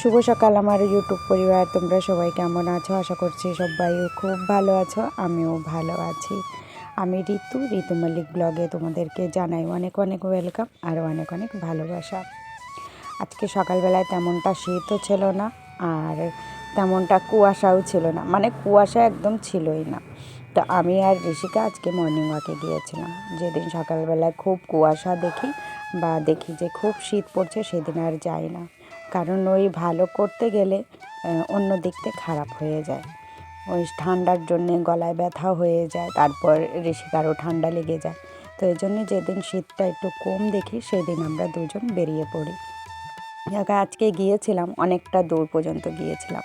শুভ সকাল আমার ইউটিউব পরিবার। তোমরা সবাই কেমন আছো? আশা করছি সবাই খুব ভালো আছো, আমিও ভালো আছি। আমি ঋতু ঋতু মল্লিক ব্লগে তোমাদেরকে জানাই অনেক অনেক ওয়েলকাম আর অনেক অনেক ভালোবাসা। আজকে সকালবেলায় তেমনটা শীতও ছিল না আর তেমনটা কুয়াশাও ছিল না। মানে কুয়াশা একদম ছিলই না। তো আমি আর ঋষিকা আজকে মর্নিং ওয়াকে গিয়েছিলাম। যেদিন সকালবেলায় খুব কুয়াশা দেখি বা দেখি যে খুব শীত পড়ছে, সেদিন আর যাই না। কারণ ওই ভালো করতে গেলে অন্য দিক থেকে খারাপ হয়ে যায়। ওই ঠান্ডার জন্যে গলায় ব্যথা হয়ে যায়, তারপর ঋষিকারও ঠান্ডা লেগে যায়। তো এই জন্য যেদিন শীতটা একটু কম দেখি, সেদিন আমরা দুজন বেরিয়ে পড়ি। জায়গা আজকে গিয়েছিলাম, অনেকটা দূর পর্যন্ত গিয়েছিলাম।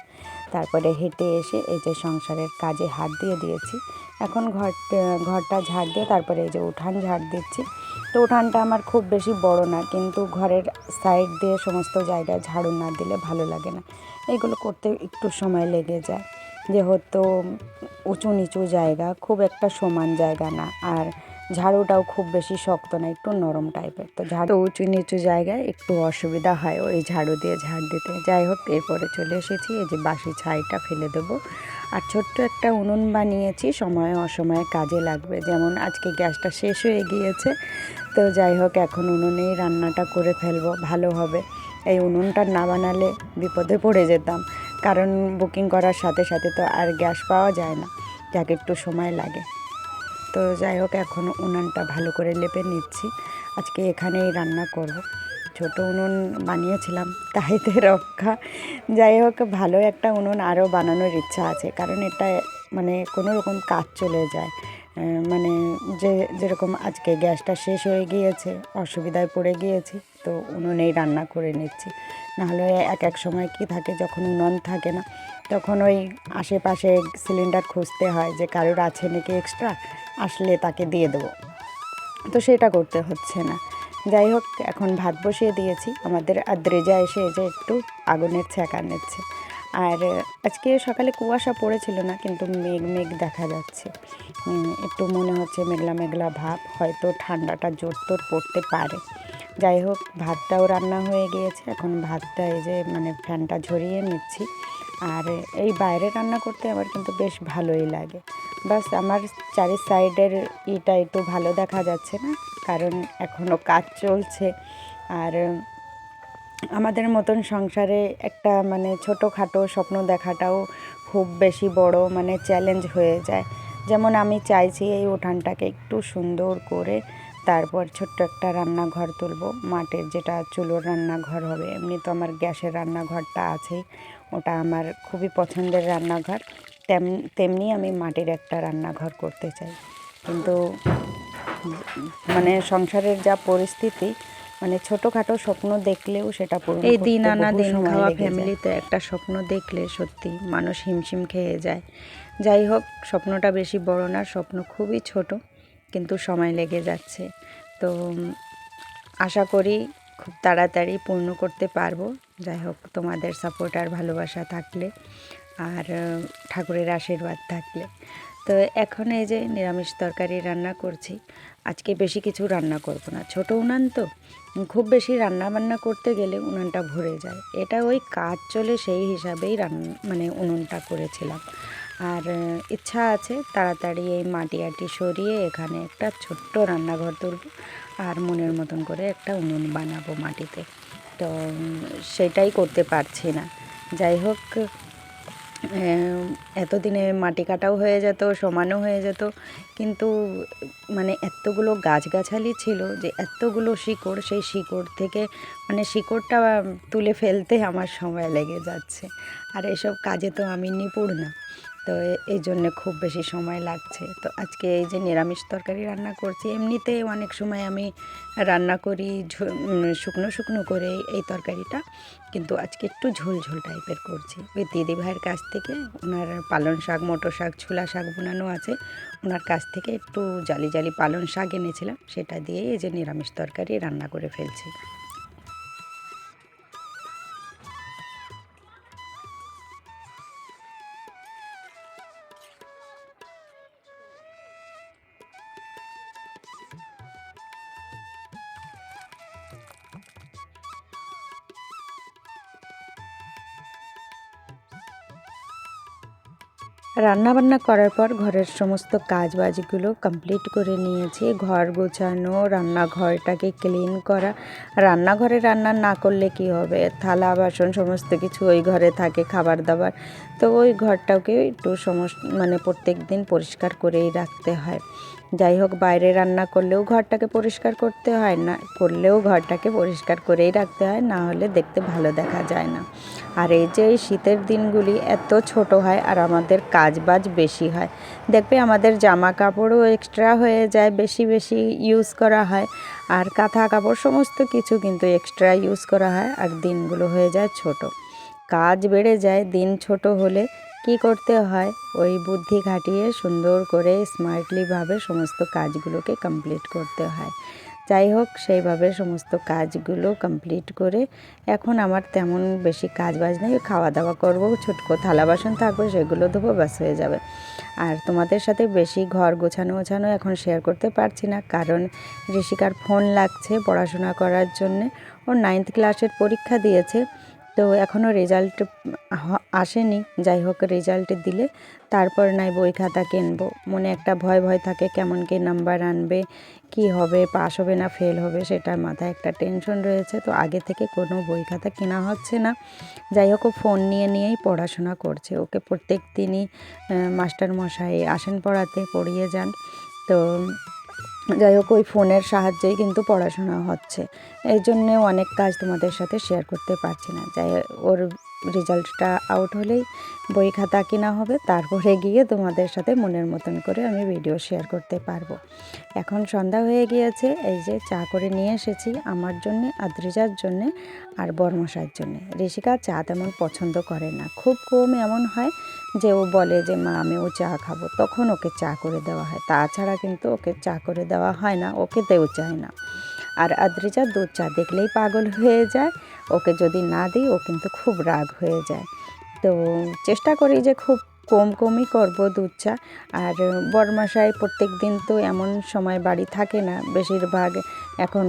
তারপরে হেঁটে এসে এই যে সংসারের কাজে হাত দিয়ে দিয়েছি। এখন ঘর ঘরটা ঝাড় দিয়ে, তারপরে এই যে উঠান ঝাড় দিচ্ছি। তো উঠানটা আমার খুব বেশি বড় না, কিন্তু ঘরের সাইড দিয়ে সমস্ত জায়গায় ঝাড়ু না দিলে ভালো লাগে না। এগুলো করতে একটু সময় লেগে যায়। যেহেতু উঁচু নিচু জায়গা, খুব একটা সমান জায়গা না, আর ঝাড়ুটাও খুব বেশি শক্ত না, একটু নরম টাইপের। তো ঝাড়ু উঁচু নিচু জায়গায় একটু অসুবিধা হয় ওই ঝাড়ু দিয়ে ঝাড় দিতে। যাই হোক, এরপরে চলে এসেছি, এই যে বাসি ছাইটা ফেলে দেবো। আর ছোট্ট একটা উনুন বানিয়েছি, সময়ে অসময়ে কাজে লাগবে। যেমন আজকে গ্যাসটা শেষ হয়ে গিয়েছে, তো যাই হোক, এখন উনুনেই রান্নাটা করে ফেলব, ভালো হবে। এই উনুনটা না বানালে বিপদে পড়ে যেতাম, কারণ বুকিং করার সাথে সাথে তো আর গ্যাস পাওয়া যায় না, যাকে একটু সময় লাগে। তো যাই হোক, এখন উনানটা ভালো করে লেপে নিচ্ছি। আজকে এখানেই রান্না করব। ছোট উনুন বানিয়েছিলাম তাইতে রক্ষা। যাই হোক, ভালো একটা উনুন আরও বানানোর ইচ্ছা আছে, কারণ এটা মানে কোনো রকম কাজ চলে যায়। মানে যে, যেরকম আজকে গ্যাসটা শেষ হয়ে গিয়েছে, অসুবিধায় পড়ে গিয়েছি, তো উনুনেই রান্না করে নিচ্ছি। নাহলে এক এক সময় কি থাকে, যখন উনুন থাকে না, তখন ওই আশেপাশে সিলিন্ডার খুঁজতে হয় যে কারোর আছে নাকি এক্সট্রা আসলে তাকে দিয়ে দেবো। তো সেটা করতে হচ্ছে না। যাই হোক, এখন ভাত বসিয়ে দিয়েছি। আমাদের আদ্রেজা এসে যে একটু আগুনের ছ্যাঁকা নিচ্ছে। আর আজকে সকালে কুয়াশা পড়েছিল না, কিন্তু মেঘ মেঘ দেখা যাচ্ছে। একটু মনে হচ্ছে মেঘলা মেঘলা ভাব, হয়তো ঠান্ডাটা জোর তোর পড়তে পারে। যাই হোক, ভাতটাও রান্না হয়ে গিয়েছে। এখন ভাতটা এই যে মানে ফ্যানটা ঝরিয়ে নিচ্ছি। আর এই বাইরে রান্না করতে আমার কিন্তু বেশ ভালোই লাগে। বাস আমার চারি সাইডের ইটা একটু ভালো দেখা যাচ্ছে না, কারণ এখনও কাজ চলছে। আর আমাদের মতন সংসারে একটা মানে ছোটোখাটো স্বপ্ন দেখাটাও খুব বেশি বড় মানে চ্যালেঞ্জ হয়ে যায়। যেমন আমি চাইছি এই উঠানটাকে একটু সুন্দর করে তারপর ছোট্ট একটা রান্নাঘর তুলবো মাটির যেটা চুলোর রান্নাঘর হবে, এমনি তো আমার গ্যাসের রান্নাঘরটা আছেই, ওটা আমার খুবই পছন্দের রান্নাঘর। তেমনি আমি মাটির একটা রান্নাঘর করতে চাই। কিন্তু মানে সংসারের যা পরিস্থিতি মানে ছোটোখাটো স্বপ্ন দেখলেও সেটা পূরণ এই দিন আনা দিন খাওয়া ফ্যামিলিতে একটা স্বপ্ন দেখলে সত্যি মানুষ হিমশিম খেয়ে যায়। যাই হোক স্বপ্নটা বেশি বড় না স্বপ্ন খুবই ছোট কিন্তু সময় লেগে যাচ্ছে। তো আশা করি খুব তাড়াতাড়ি পূর্ণ করতে পারব। যাই হোক তোমাদের সাপোর্ট আর ভালোবাসা থাকলে আর ঠাকুরের আশীর্বাদ থাকলে। তো এখন এই যে নিরামিষ তরকারি রান্না করছি, আজকে বেশি কিছু রান্না করব না। ছোট উনান তো, খুব বেশি রান্না বান্না করতে গেলে উনুনটা ভরে যায়। এটা ওই কাজ চলে সেই হিসাবেই রান্না মানে উনুনটা করেছিলাম। আর ইচ্ছা আছে তাড়াতাড়ি এই মাটি আটি সরিয়ে এখানে একটা ছোট্ট রান্নাঘর তুলব আর মনের মতন করে একটা উনুন বানাবো মাটিতে। তো সেটাই করতে পারছি না। যাই হোক এতদিনে মাটি কাটাও হয়ে যেত, সমানও হয়ে যেত। কিন্তু মানে এতগুলো গাছগাছালি ছিল যে, এতগুলো শিকড়, সেই শিকড় থেকে মানে শিকড়টা তুলে ফেলতে আমার সময় লেগে যাচ্ছে। আর এসব কাজে তো আমি নিপুণ না। তো এই জন্যে খুব বেশি সময় লাগছে। তো আজকে এই যে নিরামিষ তরকারি রান্না করছি, এমনিতে অনেক সময় আমি রান্না করি শুকনো শুকনো করে এই তরকারিটা, কিন্তু আজকে একটু ঝোল ঝোল টাইপের করছি। ওই দিদি ভাইয়ের কাছ থেকে, ওনার পালং শাক, মোটর শাক, ছোলা শাক বোনানো আছে, ওনার কাছ থেকে একটু জালি জালি পালং শাক এনেছিলাম, সেটা দিয়েই এই যে নিরামিষ তরকারি রান্না করে ফেলছি। রান্না বান্না করার পর ঘরের সমস্ত কাজ বাজগুলো কমপ্লিট করে নিয়েছি। ঘর গোছানো, রান্নাঘরটাকে ক্লিন করা। রান্নাঘরে রান্না না করলে কি হবে? থালা, বাসন, সমস্ত কিছু ওই ঘরে থাকে খাবার দাবার তো ওই ঘরটাকে একটু সমস্ত মানে প্রত্যেক দিন পরিষ্কার করেই রাখতে হয়। যাই হোক, বাইরে রান্না করলেও ঘরটাকে পরিষ্কার করতে হয় না, করলেও ঘরটাকে পরিষ্কার করেই রাখতে হয়, না হলে দেখতে ভালো দেখা যায় না। আর এই যে এই শীতের দিনগুলি এত ছোট হয় আর আমাদের কাজ বাজ বেশি হয়। দেখবে আমাদের জামা কাপড়ও এক্সট্রা হয়ে যায়, বেশি বেশি ইউজ করা হয়। আর কাঁথা কাপড় সমস্ত কিছু কিন্তু এক্সট্রা ইউজ করা হয়, আর দিনগুলো হয়ে যায় ছোট। কাজ বেড়ে যায়, দিন ছোট হলে কি করতে হয়? ওই বুদ্ধি খাটিয়ে সুন্দর করে স্মার্টলিভাবে সমস্ত কাজগুলোকে কমপ্লিট করতে হয়। যাই হোক, সেইভাবে সমস্ত কাজগুলো কমপ্লিট করে এখন আমার তেমন বেশি কাজ বাজ নেই। খাওয়া দাওয়া করব, ছোটকো থালা বাসন থাকবে, সেগুলো ধোবো, ব্যাস হয়ে যাবে। আর তোমাদের সাথে বেশি ঘর গোছানো গোছানো এখন শেয়ার করতে পারছি না, কারণ ঋষিকার ফোন লাগছে পড়াশোনা করার জন্যে। ও নাইন্থ ক্লাসের পরীক্ষা দিয়েছে। এখনও রেজাল্ট আসেনি। যাই হোক রেজাল্ট দিলে তারপর নাই বই খাতা কিনবো। মনে একটা ভয় ভয় থাকে কেমন কি নাম্বার আনবে, কি হবে পাস হবে না ফেল হবে সেটার মাথায় একটা টেনশন রয়েছে। তো আগে থেকে কোনো বই খাতা কেনা হচ্ছে না। যাই হোক ফোন নিয়ে নিয়েই পড়াশোনা করছে। ওকে প্রত্যেক দিনই মাস্টারমশাই আসেন পড়াতে, পড়িয়ে যান। তো যাই হোক ওই ফোনের সাহায্যেই কিন্তু পড়াশোনা হচ্ছে। এই জন্যে অনেক কাজ তোমাদের সাথে শেয়ার করতে পারছি না। যাই ওর রেজাল্টটা আউট হলেই বই খাতা কিনা হবে। তারপরে গিয়ে তোমাদের সাথে মনের মতন করে আমি ভিডিও শেয়ার করতে পারব। এখন সন্ধ্যা হয়ে গিয়েছে, এই যে চা করে নিয়ে এসেছি আমার জন্যে, আদ্রিজার জন্যে আর বর্মশার জন্যে। ঋষিকা চা তেমন পছন্দ করে না। খুব কম এমন হয় যে ও বলে যে, মা, আমি ও চা খাব। তখন ওকে চা করে দেওয়া হয়। তাছাড়া কিন্তু ওকে চা করে দেওয়া হয় না, ওকে দেও চায় না। আর আদ্রিজা দুধ চা দেখলেই পাগল হয়ে যায়। ওকে যদি না দিই, ও কিন্তু খুব রাগ হয়ে যায়। তো চেষ্টা করি যে খুব কম কমই করব দুধ চা আর বরমাসায় প্রত্যেক দিন তো এমন সময় বাড়ি থাকে না, বেশিরভাগ এখন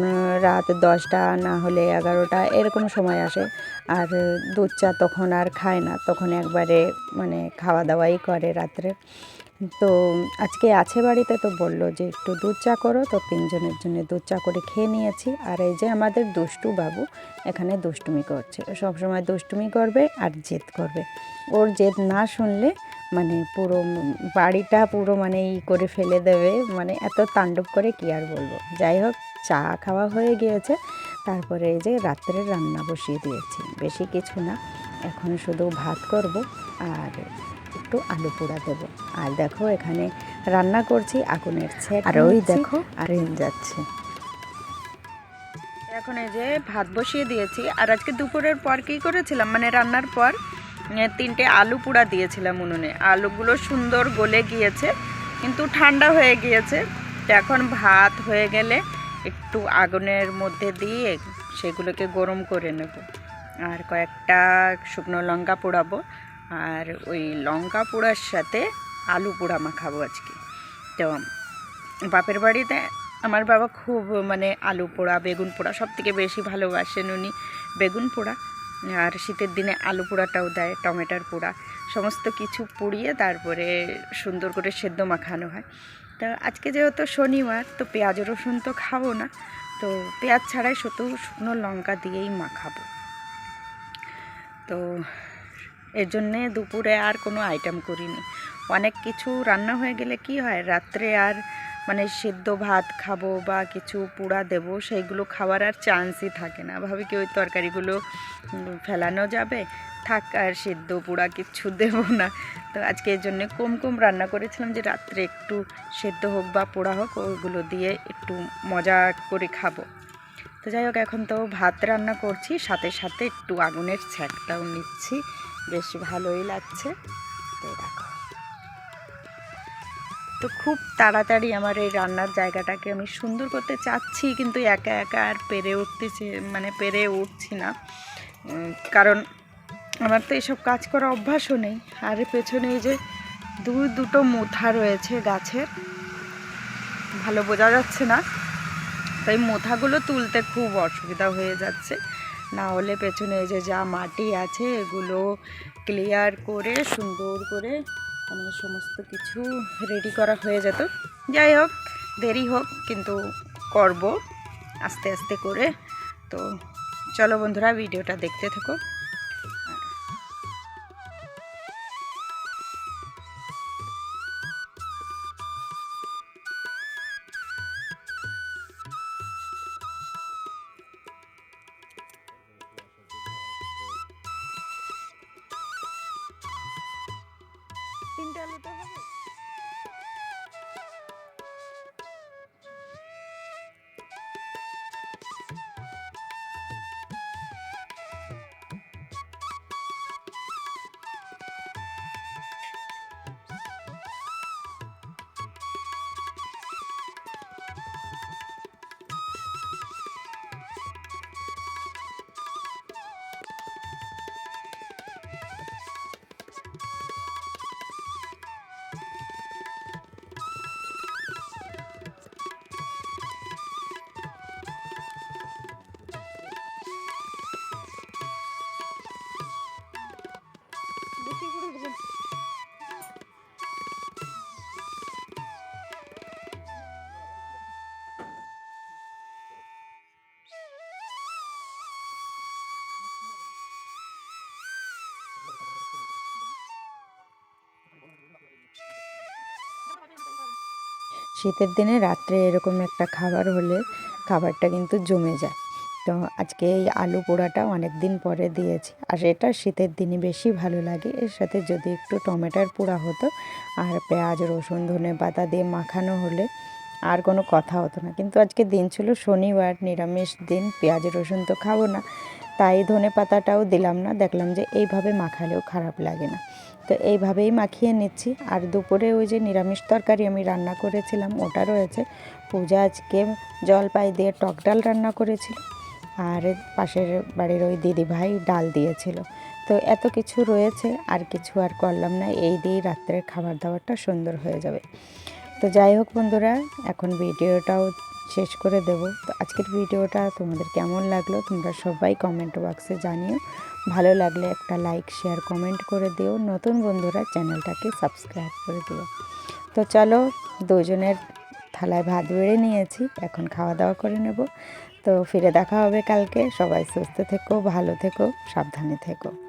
রাত দশটা না হলে এগারোটা এরকম সময় আসে। আর দুধ চা তখন আর খায় না, তখন একবারে মানে খাওয়া দাওয়াই করে রাত্রে। তো আজকে আছে বাড়িতে তো বলল যে একটু দুধ চা করো, তো তিনজনের জন্য দুধ চা করে খেয়ে নিয়েছি। আর এই যে আমাদের দুষ্টু বাবু এখানে দুষ্টুমি করছে। সবসময় দুষ্টুমি করবে আর জেদ করবে। ওর জেদ না শুনলে মানে পুরো বাড়িটা পুরো মানে ই করে ফেলে দেবে। মানে এত তাণ্ডব করে কি আর বলব? যাই হোক, চা খাওয়া হয়ে গিয়েছে। তারপরে এই যে রাত্রে রান্না বসিয়ে দিয়েছি। বেশি কিছু না। এখন শুধু ভাত করব। আর একটু আলু পোড়া দেবো। আর দেখো এখানে রান্না করছি আগুনের ছেক আর ওই দেখো আর যাচ্ছে। এখন এই যে ভাত বসিয়ে দিয়েছি। আর আজকে দুপুরের পর কী করেছিলাম? মানে রান্নার পর তিনটে আলু পোড়া দিয়েছিলাম উনুনে। আলুগুলো সুন্দর গলে গিয়েছে কিন্তু ঠান্ডা হয়ে গিয়েছে। এখন ভাত হয়ে গেলে একটু আগুনের মধ্যে দিয়ে সেগুলোকে গরম করে নেব। আর কয়েকটা শুকনো লঙ্কা পোড়াবো। আর ওই লঙ্কা পোড়ার সাথে আলু পোড়া মাখাবো আজকে। তো বাপের বাড়িতে আমার বাবা খুব মানে আলু পোড়া, বেগুন পোড়া সব থেকে বেশি ভালোবাসেন উনি, বেগুন পোড়া। আর শীতের দিনে আলু পোড়াটাও দেয়, টমেটোর পোড়া। সমস্ত কিছু পুড়িয়ে তারপরে সুন্দর করে সেদ্ধ মাখানো হয়। তা আজকে যেহেতু শনিবার, তো পেঁয়াজ, রসুন তো খাব না। তো পেঁয়াজ ছাড়াই শুধু শুকনো লঙ্কা দিয়েই মাখাবো তো এর জন্যে দুপুরে আর কোনো আইটেম করিনি। অনেক কিছু রান্না হয়ে গেলে কি হয়, রাত্রে আর মানে সেদ্ধ ভাত খাব বা কিছু পোড়া দেবো, সেইগুলো খাওয়ার আর চান্সই থাকে না। ভাবি কি ওই তরকারিগুলো ফেলানো যাবে? থাক আর সেদ্ধ পোড়া কিচ্ছু দেবো না। তো আজকে এর জন্য কম কম রান্না করেছিলাম যে রাত্রে একটু সেদ্ধ হোক বা পোড়া হোক ওইগুলো দিয়ে একটু মজা করে খাব। তো যাই হোক, এখন তো ভাত রান্না করছি, সাথে সাথে একটু আগুনের ছ্যাঁকটাও নিচ্ছি। বেশ ভালোই লাগছে। তো দেখো। তো খুব তাড়াতাড়ি আমার এই রান্নার জায়গাটাকে আমি সুন্দর করতে চাচ্ছি, কিন্তু একা একা আর পেরে উঠতেছি মানে পেরে উঠছি না। কারণ আমার তো এসব কাজ করা অভ্যাসও নেই। আর পেছনে এই যে দু দুটো মুথা রয়েছে গাছের, ভালো বোঝা যাচ্ছে না। তাই মোথাগুলো তুলতে খুব অসুবিধা হয়ে যাচ্ছে। না হলে পেছনে যে যা মাটি আছে, এগুলো ক্লিয়ার করে, সুন্দর করে আমার সমস্ত কিছু রেডি করা হয়ে যেত। যাই হোক, দেরি হোক, কিন্তু করব আস্তে আস্তে করে। তো চলো বন্ধুরা ভিডিওটা দেখতে থাকো। শীতের দিনে রাত্রে এরকম একটা খাবার হলে খাবারটা কিন্তু জমে যায়। তো আজকে এই আলু পোড়াটা অনেক দিন পরে দিয়েছি। আর এটা শীতের দিনে বেশি ভালো লাগে। এর সাথে যদি একটু টমেটোর পোড়া হতো আর পেঁয়াজ, রসুন, ধনে পাতা দিয়ে মাখানো হলে আর কোনো কথা হতো না। কিন্তু আজকে দিন ছিল শনিবার, নিরামিষ দিন, পেঁয়াজ, রসুন তো খাব না। তাই ধনে পাতাটাও দিলাম না। দেখলাম যে এইভাবে মাখালেও খারাপ লাগে না। তো এইভাবেই মাখিয়ে নিচ্ছি। আর দুপুরে ওই যে নিরামিষ তরকারি আমি রান্না করেছিলাম, ওটা রয়েছে। পূজা আজকে জলপাই দিয়ে টক ডাল রান্না করেছিল। আর পাশের বাড়ির ওই দিদি ভাই ডাল দিয়েছিল। তো এত কিছু রয়েছে, আর কিছু আর করলাম না। এই দিয়েই রাত্রের খাবার দাবারটা সুন্দর হয়ে যাবে। তো যাই হোক বন্ধুরা, এখন ভিডিওটাও শেষ করে দেব। তো আজকের ভিডিওটা তোমাদের কেমন লাগল তোমরা সবাই কমেন্ট বক্সে জানিও। ভালো লাগলে একটা লাইক শেয়ার কমেন্ট করে দিও। নতুন বন্ধুরা চ্যানেলটাকে সাবস্ক্রাইব করে দিও। তো চলো, দুজনের থালায় ভাত বেড়ে নিয়েছি, এখন খাওয়া দাওয়া করে নেব। তো ফিরে দেখা হবে কালকে। সবাই সুস্থ থেকো, ভালো থেকো, সাবধানে থেকো।